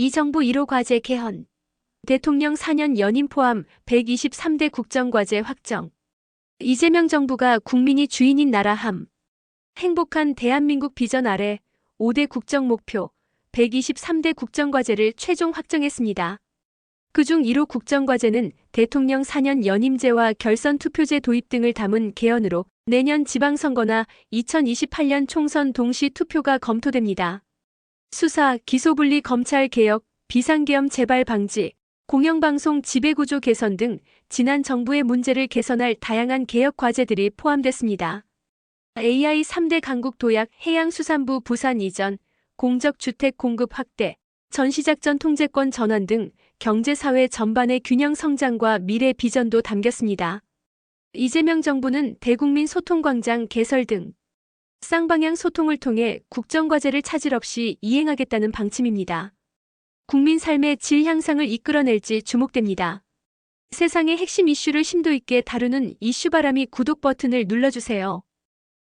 이 정부 1호 과제 개헌. 대통령 4년 연임 포함 123대 국정과제 확정. 이재명 정부가 국민이 주인인 나라함. 행복한 대한민국 비전 아래 5대 국정 목표 123대 국정과제를 최종 확정했습니다. 그중 1호 국정과제는 대통령 4년 연임제와 결선 투표제 도입 등을 담은 개헌으로 내년 지방선거나 2028년 총선 동시 투표가 검토됩니다. 수사, 기소분리 검찰 개혁, 비상계엄 재발 방지, 공영방송 지배구조 개선 등 지난 정부의 문제를 개선할 다양한 개혁 과제들이 포함됐습니다. AI 3대 강국 도약 해양수산부 부산 이전, 공적주택 공급 확대, 전시작전 통제권 전환 등 경제사회 전반의 균형 성장과 미래 비전도 담겼습니다. 이재명 정부는 대국민 소통광장 개설 등 쌍방향 소통을 통해 국정과제를 차질 없이 이행하겠다는 방침입니다. 국민 삶의 질 향상을 이끌어낼지 주목됩니다. 세상의 핵심 이슈를 심도 있게 다루는 이슈바람이 구독 버튼을 눌러주세요.